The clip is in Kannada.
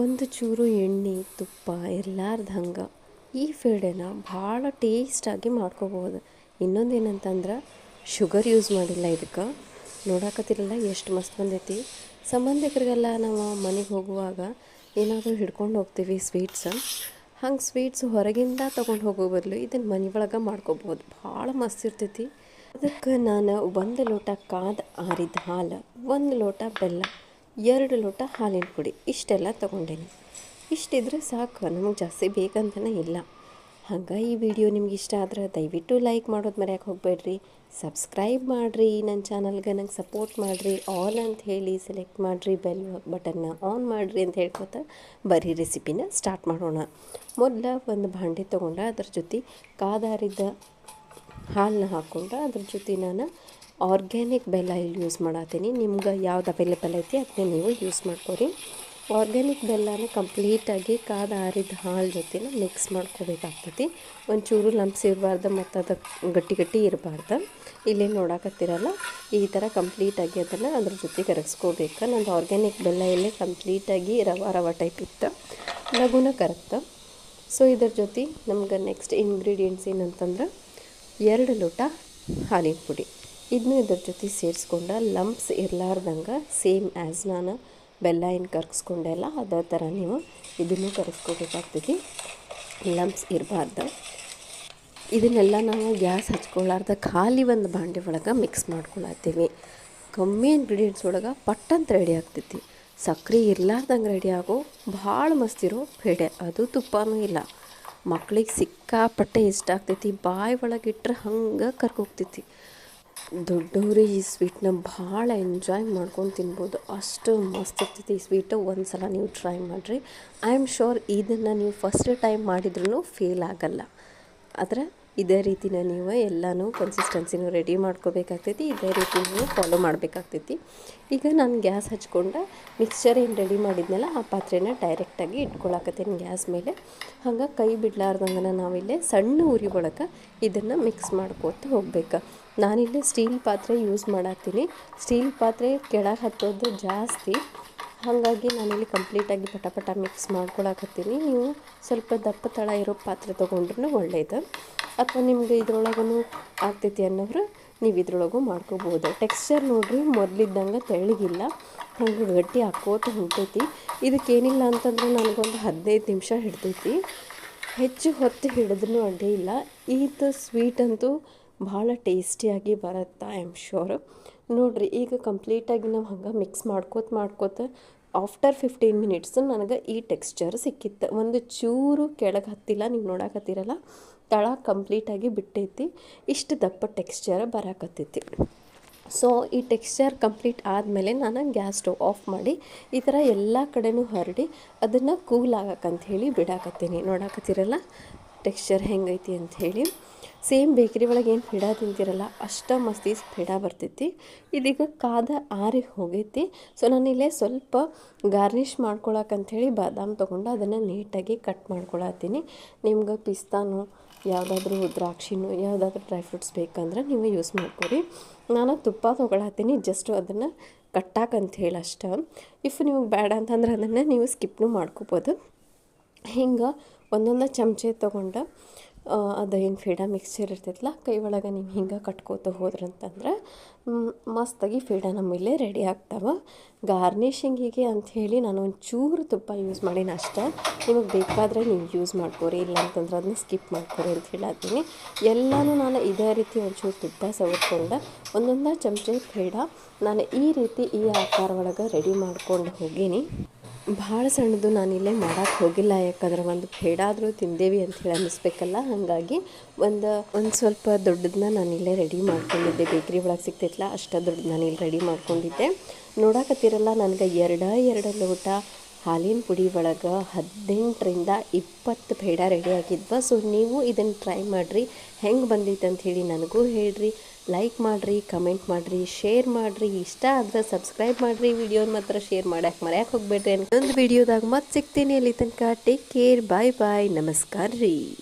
ಒಂದು ಚೂರು ಎಣ್ಣೆ, ತುಪ್ಪ ಇರ್ಲಾರ್ದ ಹಂಗೆ. ಈ ಫೇಡೆನ ಭಾಳ ಟೇಸ್ಟಾಗಿ ಮಾಡ್ಕೋಬೋದು. ಇನ್ನೊಂದು ಏನಂತಂದ್ರೆ ಶುಗರ್ ಯೂಸ್ ಮಾಡಿಲ್ಲ ಇದಕ್ಕೆ. ನೋಡಕತ್ತಿರಲ್ಲ ಎಷ್ಟು ಮಸ್ತ್ ಬಂದೈತಿ. ಸಂಬಂಧಿಕರಿಗೆಲ್ಲ ನಾವು ಮನೆಗೆ ಹೋಗುವಾಗ ಏನಾದರೂ ಹಿಡ್ಕೊಂಡು ಹೋಗ್ತೀವಿ ಸ್ವೀಟ್ಸ್ ಹಂಗೆ ಸ್ವೀಟ್ಸ್ ಹೊರಗಿಂದ ತೊಗೊಂಡು ಹೋಗೋ ಬದಲು ಇದನ್ನು ಮನೆ ಒಳಗೆ ಮಾಡ್ಕೋಬೋದು. ಭಾಳ ಮಸ್ತ್ ಇರ್ತೈತಿ. ಅದಕ್ಕೆ ನಾನು ಒಂದು ಲೋಟ ಕಾದ ಆರಿದ ಹಾಲು, ಒಂದು ಲೋಟ ಬೆಲ್ಲ. ಎರಡು ಲೋಟ ಹಾಲಿನ ಪುಡಿ ಇಷ್ಟೆಲ್ಲ ತೊಗೊಂಡೇನಿ. ಇಷ್ಟಿದ್ರೆ ಸಾಕು, ನಮಗೆ ಜಾಸ್ತಿ ಬೇಕಂತಲೇ ಇಲ್ಲ. ಹಂಗೆ ಈ ವಿಡಿಯೋ ನಿಮ್ಗೆ ಇಷ್ಟ ಆದ್ರೆ ದಯವಿಟ್ಟು ಲೈಕ್ ಮಾಡೋದು ಮರ್ಯಾಕೆ ಹೋಗಬೇಡ್ರಿ. ಸಬ್ಸ್ಕ್ರೈಬ್ ಮಾಡಿರಿ ನನ್ನ ಚಾನಲ್ಗೆ, ನಂಗೆ ಸಪೋರ್ಟ್ ಮಾಡಿರಿ. ಆಲ್ ಅಂತ ಹೇಳಿ ಸೆಲೆಕ್ಟ್ ಮಾಡಿರಿ, ಬೆಲ್ ಬಟನ್ನ ಆನ್ ಮಾಡಿರಿ ಅಂತ ಹೇಳ್ಕೊತ ಬರೀ ರೆಸಿಪಿನ ಸ್ಟಾರ್ಟ್ ಮಾಡೋಣ. ಮೊದಲ ಒಂದು ಭಾಂಡೆ ತೊಗೊಂಡು ಅದ್ರ ಜೊತೆ ಕಾದಾರಿದ್ದ ಹಾಲನ್ನ ಹಾಕ್ಕೊಂಡು ಅದ್ರ ಜೊತೆ ನಾನು ಆರ್ಗ್ಯಾನಿಕ್ ಬೆಲ್ಲ ಇಲ್ಲಿ ಯೂಸ್ ಮಾಡತ್ತೀನಿ. ನಿಮ್ಗೆ ಯಾವ್ದು ಅವೈಲೇಬಲ್ ಐತಿ ಅದನ್ನೇ ನೀವು ಯೂಸ್ ಮಾಡ್ಕೋರಿ. ಆರ್ಗ್ಯಾನಿಕ್ ಬೆಲ್ಲನ ಕಂಪ್ಲೀಟಾಗಿ ಕಾದ ಆರಿದ ಹಾಲು ಜೊತೆನ ಮಿಕ್ಸ್ ಮಾಡ್ಕೋಬೇಕಾಗ್ತೈತಿ. ಒಂಚೂರು ಲಂಪ್ಸ್ ಇರಬಾರ್ದು ಮತ್ತು ಅದು ಗಟ್ಟಿ ಗಟ್ಟಿ ಇರಬಾರ್ದು. ಇಲ್ಲಿ ನೋಡಕತ್ತಿರಲ್ಲ, ಈ ಥರ ಕಂಪ್ಲೀಟಾಗಿ ಅದನ್ನು ಅದ್ರ ಜೊತೆ ಕರಗಿಸ್ಕೋಬೇಕು ನಂದು ಆರ್ಗ್ಯಾನಿಕ್ ಬೆಲ್ಲ ಇಲ್ಲಿ ಕಂಪ್ಲೀಟಾಗಿ ರವ ರವ ಟೈಪ್ ಇತ್ತು. ಲಘುನ ಕರಗ್ತ ಸೊ ಇದ್ರ ಜೊತೆ ನಮ್ಗೆ ನೆಕ್ಸ್ಟ್ ಇಂಗ್ರೀಡಿಯೆಂಟ್ಸ್ ಏನಂತಂದ್ರೆ, ಎರಡು ಲೋಟ ಹಾಲಿನ ಪುಡಿ. ಇದನ್ನು ಇದ್ರ ಜೊತೆ ಸೇರಿಸ್ಕೊಂಡ ಲಂಪ್ಸ್ ಇರಲಾರ್ದಂಗೆ ಸೇಮ್ ಆ್ಯಸ್ ನಾನು ಬೆಲ್ಲ ಏನು ಕರ್ಗಿಸ್ಕೊಂಡೆಲ್ಲ ಅದೇ ಥರ ನೀವು ಇದನ್ನು ಕರಗಿಸ್ಕೋಬೇಕಾಗ್ತೈತಿ ಲಂಪ್ಸ್ ಇರಬಾರ್ದು. ಇದನ್ನೆಲ್ಲ ನಾವು ಗ್ಯಾಸ್ ಹಚ್ಕೊಳ್ಳಾರ್ದ ಖಾಲಿ ಒಂದು ಬಾಂಡೆ ಒಳಗೆ ಮಿಕ್ಸ್ ಮಾಡ್ಕೊಳತ್ತೀವಿ. ಕಮ್ಮಿ ಇಂಗ್ರೀಡಿಯೆಂಟ್ಸ್ ಒಳಗೆ ಪಟ್ಟಂತ ರೆಡಿ ಆಗ್ತೈತಿ. ಸಕ್ಕರೆ ಇರ್ಲಾರ್ದಂಗೆ ರೆಡಿ ಆಗೋ ಭಾಳ ಮಸ್ತಿರೋ ಪೇಡೆ, ಅದು ತುಪ್ಪನೂ ಇಲ್ಲ. ಮಕ್ಳಿಗೆ ಸಿಕ್ಕಾಪಟ್ಟೆ ಇಷ್ಟ ಆಗ್ತೈತಿ, ಬಾಯಿ ಒಳಗೆ ಇಟ್ಟರೆ ಹಂಗೆ ಕರ್ಕೋಗ್ತೈತಿ ದೊಡ್ಡವರು ಈ ಸ್ವೀಟ್ನ ಭಾಳ ಎಂಜಾಯ್ ಮಾಡ್ಕೊಂಡು ತಿನ್ಬೋದು. ಅಷ್ಟು ಮಸ್ತ್ ಇರ್ತೈತಿ ಈ ಸ್ವೀಟು ಒಂದು ಸಲ ನೀವು ಟ್ರೈ ಮಾಡಿರಿ. ಐ ಆಮ್ ಶೋರ್ ಇದನ್ನು ನೀವು ಫಸ್ಟ್ ಟೈಮ್ ಮಾಡಿದ್ರೂ ಫೇಲ್ ಆಗಲ್ಲ. ಆದರೆ ಇದೇ ರೀತಿನ ನೀವು ಎಲ್ಲನೂ ಕನ್ಸಿಸ್ಟೆನ್ಸಿನೂ ರೆಡಿ ಮಾಡ್ಕೋಬೇಕಾಗ್ತೈತಿ. ಇದೇ ರೀತಿ ನೀವು ಫಾಲೋ ಮಾಡಬೇಕಾಗ್ತೈತಿ. ಈಗ ನಾನು ಗ್ಯಾಸ್ ಹಚ್ಕೊಂಡು ಮಿಕ್ಸ್ಚರ್ ಏನು ರೆಡಿ ಮಾಡಿದ್ನಲ್ಲ, ಆ ಪಾತ್ರೆನ ಡೈರೆಕ್ಟಾಗಿ ಇಟ್ಕೊಳಕತ್ತೀನಿ ಗ್ಯಾಸ್ ಮೇಲೆ. ಹಂಗೆ ಕೈ ಬಿಡ್ಲಾರ್ದಂಗೆ ನಾವಿಲ್ಲೇ ಸಣ್ಣ ಉರಿ ಒಳಗೆ ಇದನ್ನು ಮಿಕ್ಸ್ ಮಾಡ್ಕೋತ ಹೋಗ್ಬೇಕು. ನಾನಿಲ್ಲಿ ಸ್ಟೀಲ್ ಪಾತ್ರೆ ಯೂಸ್ ಮಾಡತ್ತೀನಿ ಸ್ಟೀಲ್ ಪಾತ್ರೆ ಕೆಳಗೆ ಹತ್ತೋದು ಜಾಸ್ತಿ. ಹಾಗಾಗಿ ನಾನಿಲ್ಲಿ ಕಂಪ್ಲೀಟಾಗಿ ಪಟ ಪಟ ಮಿಕ್ಸ್ ಮಾಡ್ಕೊಳಕತ್ತೀನಿ. ನೀವು ಸ್ವಲ್ಪ ದಪ್ಪ ತಳ ಇರೋ ಪಾತ್ರೆ ತೊಗೊಂಡ್ರೂ ಒಳ್ಳೆಯದು ಅಥವಾ ನಿಮಗೆ ಇದ್ರೊಳಗೂ ಆಗ್ತೈತಿ ಅನ್ನೋರು ನೀವು ಇದ್ರೊಳಗೂ ಮಾಡ್ಕೋಬೋದು. ಟೆಕ್ಸ್ಚರ್ ನೋಡಿರಿ, ಮೊದಲಿದ್ದಂಗೆ ತೆಳ್ಳಗಿಲ್ಲ ಹಂಗೆ ಗಟ್ಟಿ ಹಾಕೋತ ಹೊಂಟೈತಿ. ಇದಕ್ಕೇನಿಲ್ಲ ಅಂತಂದ್ರೆ ನನಗೊಂದು ಹದಿನೈದು ನಿಮಿಷ ಹಿಡ್ತೈತಿ. ಹೆಚ್ಚು ಹೊತ್ತು ಹಿಡಿದ್ರೂ ಅಡ್ಡಿ ಇಲ್ಲ. ಸ್ವೀಟ್ ಅಂತೂ ಭಾಳ ಟೇಸ್ಟಿಯಾಗಿ ಬರುತ್ತೆ ಐ ಆಮ್ ನೋಡಿರಿ, ಈಗ ಕಂಪ್ಲೀಟಾಗಿ ನಾವು ಹಂಗೆ ಮಿಕ್ಸ್ ಮಾಡ್ಕೋತ ಮಾಡ್ಕೋತ ಆಫ್ಟರ್ ಫಿಫ್ಟೀನ್ ಮಿನಿಟ್ಸ್ ನನಗೆ ಈ ಟೆಕ್ಸ್ಚರ್ ಸಿಕ್ಕಿತ್ತು. ಒಂದು ಚೂರು ಕೆಳಗೆ ಹತ್ತಿಲ್ಲ, ನೀವು ನೋಡಕತ್ತೀರಲ್ಲ? ತಳ ಕಂಪ್ಲೀಟಾಗಿ ಬಿಟ್ಟೈತಿ, ಇಷ್ಟು ದಪ್ಪ ಟೆಕ್ಸ್ಚರ್ ಬರಾಕತ್ತೈತಿ. ಸೊ ಈ ಟೆಕ್ಸ್ಚರ್ ಕಂಪ್ಲೀಟ್ ಆದಮೇಲೆ ನಾನು ಗ್ಯಾಸ್ ಸ್ಟವ್ ಆಫ್ ಮಾಡಿ, ಈ ಥರ ಎಲ್ಲ ಕಡೆನೂ ಹರಡಿ, ಅದನ್ನು ಕೂಲ್ ಆಗಕ್ಕಂತ ಹೇಳಿ ಬಿಡಾಕತ್ತೀನಿ. ನೋಡಾಕತ್ತೀರಲ್ಲ? ಟೆಕ್ಸ್ಚರ್ ಹೆಂಗೈತಿ ಅಂಥೇಳಿ ಸೇಮ್ ಬೇಕ್ರಿ ಒಳಗೆ ಏನು ಪೇಡ ತಿಂತಿರಲ್ಲ, ಅಷ್ಟ ಮಸ್ತಿ ಪೇಡ ಬರ್ತೈತಿ. ಇದೀಗ ಕಾದ ಆರಿ ಹೋಗೈತಿ. ಸೊ ನಾನಿಲ್ಲೇ ಸ್ವಲ್ಪ ಗಾರ್ನಿಷ್ ಮಾಡ್ಕೊಳಕ್ಕಂಥೇಳಿ ಬಾದಾಮ್ ತೊಗೊಂಡು ಅದನ್ನು ನೀಟಾಗಿ ಕಟ್ ಮಾಡ್ಕೊಳತ್ತೀನಿ. ನಿಮ್ಗೆ ಪಿಸ್ತಾನು, ಯಾವುದಾದ್ರೂ ದ್ರಾಕ್ಷಿನೂ, ಯಾವುದಾದ್ರೂ ಡ್ರೈ ಫ್ರೂಟ್ಸ್ ಬೇಕಂದ್ರೆ ನೀವು ಯೂಸ್ ಮಾಡ್ಕೊರಿ. ನಾನು ತುಪ್ಪ ತೊಗೊಳತ್ತೀನಿ, ಜಸ್ಟ್ ಅದನ್ನು ಕಟ್ಟಾಕಂಥೇಳಿ ಅಷ್ಟೇ. ಇಫ್ ನಿಮಗೆ ಬೇಡ ಅಂತಂದ್ರೆ ಅದನ್ನು ನೀವು ಸ್ಕಿಪ್ನು ಮಾಡ್ಕೋಬೋದು. ಹಿಂಗೆ ಒಂದೊಂದು ಚಮಚೆ ತೊಗೊಂಡು ಅದೇನು ಫೀಡಾ ಮಿಕ್ಸ್ಚರ್ ಇರ್ತೈತಲ್ಲ ಕೈ ಒಳಗೆ ನೀವು ಹಿಂಗೆ ಕಟ್ಕೋತ ಹೋದ್ರಂತಂದ್ರೆ ಮಸ್ತಾಗಿ ಫೇಡ ನಮ್ಮಲ್ಲೇ ರೆಡಿ ಆಗ್ತಾವೆ. ಗಾರ್ನಿಷಿಂಗಿಗೆ ಅಂಥೇಳಿ ನಾನು ಒಂಚೂರು ತುಪ್ಪ ಯೂಸ್ ಮಾಡೀನಿ ಅಷ್ಟೇ. ನಿಮಗೆ ಬೇಕಾದರೆ ನೀವು ಯೂಸ್ ಮಾಡ್ಕೋರಿ, ಇಲ್ಲ ಅಂತಂದ್ರೆ ಅದನ್ನ ಸ್ಕಿಪ್ ಮಾಡ್ಕೋರಿ ಅಂತ ಹೇಳತ್ತೀನಿ ಎಲ್ಲನೂ ನಾನು ಇದೇ ರೀತಿ ಒಂಚೂರು ತುಪ್ಪ ಸವರ್ಕೊಂಡು ಒಂದೊಂದು ಚಮಚ ಫೀಡಾ ನಾನು ಈ ರೀತಿ ಈ ಆಕಾರ ಒಳಗೆ ರೆಡಿ ಮಾಡ್ಕೊಂಡು ಹೋಗೀನಿ. ಭಾಳ ಸಣ್ಣದು ನಾನಿಲ್ಲೇ ಮಾಡೋಕ್ಕೆ ಹೋಗಿಲ್ಲ, ಯಾಕಂದ್ರೆ ಒಂದು ಪೇಡಾದರೂ ತಿಂದೇವಿ ಅಂಥೇಳಿ ಅನ್ನಿಸ್ಬೇಕಲ್ಲ, ಹಾಗಾಗಿ ಒಂದು ಒಂದು ಸ್ವಲ್ಪ ದೊಡ್ಡದನ್ನ ನಾನಿಲ್ಲೇ ರೆಡಿ ಮಾಡ್ಕೊಂಡಿದ್ದೆ. ಬೇಕ್ರಿ ಒಳಗೆ ಸಿಗ್ತೈತಲ್ಲ ಅಷ್ಟು ದೊಡ್ಡದು ಇಲ್ಲಿ ರೆಡಿ ಮಾಡ್ಕೊಂಡಿದ್ದೆ. ನೋಡಕತ್ತಿರಲ್ಲ, ನನಗೆ ಎರಡು ಎರಡು ಲೋಟ ಹಾಲಿನ ಪುಡಿ ಒಳಗೆ ಹದಿನೆಂಟರಿಂದ ಇಪ್ಪತ್ತು ಪೇಡ ರೆಡಿ ಆಗಿದ್ವ. ಸೊ ನೀವು ಇದನ್ನು ಟ್ರೈ ಮಾಡಿರಿ. ಹೆಂಗೆ ಬಂದೈತೆ ಅಂತ ಹೇಳಿ ನನಗೂ ಹೇಳ್ರಿ. ಲೈಕ್ ಮಾಡಿರಿ ಕಮೆಂಟ್ ಮಾಡಿರಿ ಶೇರ್ ಮಾಡಿರಿ. ಇಷ್ಟ ಆದರೆ ಸಬ್ಸ್ಕ್ರೈಬ್ ಮಾಡಿರಿ. ವಿಡಿಯೋನ ಮಾತ್ರ ಶೇರ್ ಮಾಡಕ್ಕೆ ಮರ್ಯಾಕೆ ಹೋಗ್ಬೇಡ್ರಿ. ಒಂದು ವಿಡಿಯೋದಾಗ ಮತ್ತೆ ಸಿಗ್ತೀನಿ. ಅಲ್ಲಿ ತನಕ ಟೇಕ್ ಕೇರ್ ಬಾಯ್ ಬಾಯ್ ನಮಸ್ಕಾರ ರೀ